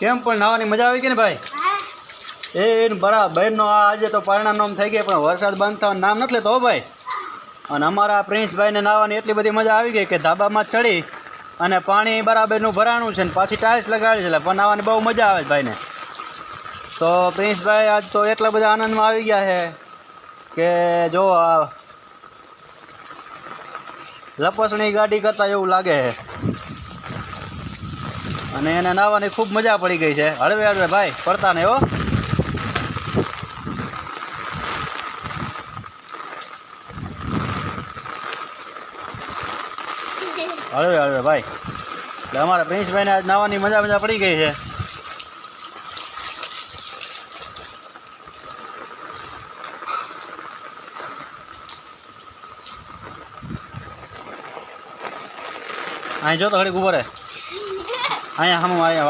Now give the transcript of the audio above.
કેમ પણ નાવાની મજા આવી ગઈ ને ભાઈ? એ એને બરાબરનો આજે તો પરિણામ થઈ ગયા પણ વરસાદ બંધ થવાનું નામ નથી લેતો હો ભાઈ. અને અમારા પ્રિન્સભાઈને નાવાની એટલી બધી મજા આવી ગઈ કે ધાબામાં ચડી અને પાણી બરાબરનું ભરાણું છે ને પાછી ટાઇલ્સ લગાડી છે એટલે પણ નાવાની બહુ મજા આવે છે ભાઈને. તો પ્રિન્સભાઈ આજ તો એટલા બધા આનંદમાં આવી ગયા છે કે જો આ લપસણી ગાડી કરતાં એવું લાગે છે. અને એને નાવાની ખૂબ મજા પડી ગઈ છે. હળવે હળવે, ભાઈ પડતા ને હો. હળવે હળવે, ભાઈ. એટલે અમારા પ્રિન્સભાઈને આજ નાવાની મજા મજા પડી ગઈ છે. અહીં જો તો ઘડીક ઊભો રહે. અહીંયા હમ અહીંયા